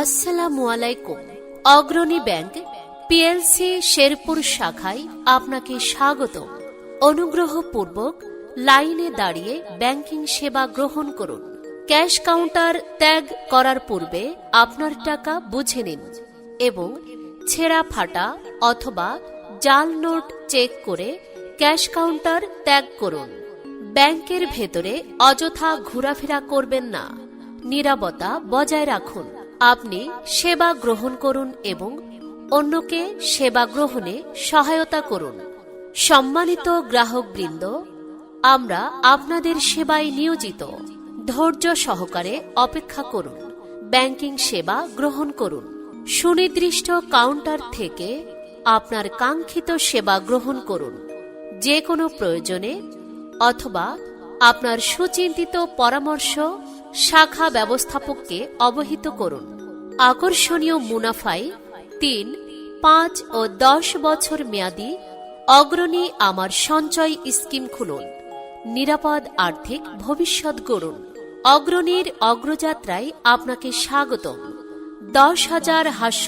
আসসালামু আলাইকুম। অগ্রণী ব্যাংক, পিএলসি শেরপুর শাখায় আপনাকে স্বাগত অনুগ্রহপূর্বক লাইনে দাঁড়িয়ে ব্যাংকিং সেবা গ্রহণ করুন। ক্যাশ কাউন্টার ত্যাগ করার পূর্বে আপনার টাকা বুঝে নিন এবং ছেঁড়া ফাটা অথবা জাল নোট চেক করে ক্যাশ কাউন্টার ত্যাগ করুন। ব্যাংকের ভেতরে অযথা ঘোরাফেরা করবেন না। নিরাপত্তা বজায় রাখুন। আপনি সেবা গ্রহণ করুন এবং অন্যকে সেবা গ্রহণে সহায়তা করুন। সম্মানিত গ্রাহকবৃন্দ, আমরা আপনাদের সেবায় নিয়োজিত। ধৈর্য সহকারে অপেক্ষা করুন। ব্যাংকিং সেবা গ্রহণ করুন। সুনির্দিষ্ট কাউন্টার থেকে আপনার কাঙ্ক্ষিত সেবা গ্রহণ করুন। যে কোনো প্রয়োজনে অথবা আপনার সুচিন্তিত পরামর্শ শাখা ব্যবস্থাপককে অবহিত করুন। আকর্ষণীয় মুনাফায় তিন, পাঁচ ও দশ বছর মেয়াদি অগ্রণী আমার সঞ্চয় স্কিম খুলুন। নিরাপদ আর্থিক ভবিষ্যৎ গড়ুন। অগ্রণীর অগ্রযাত্রায় আপনাকে স্বাগতম। দশ হাজার হাস্য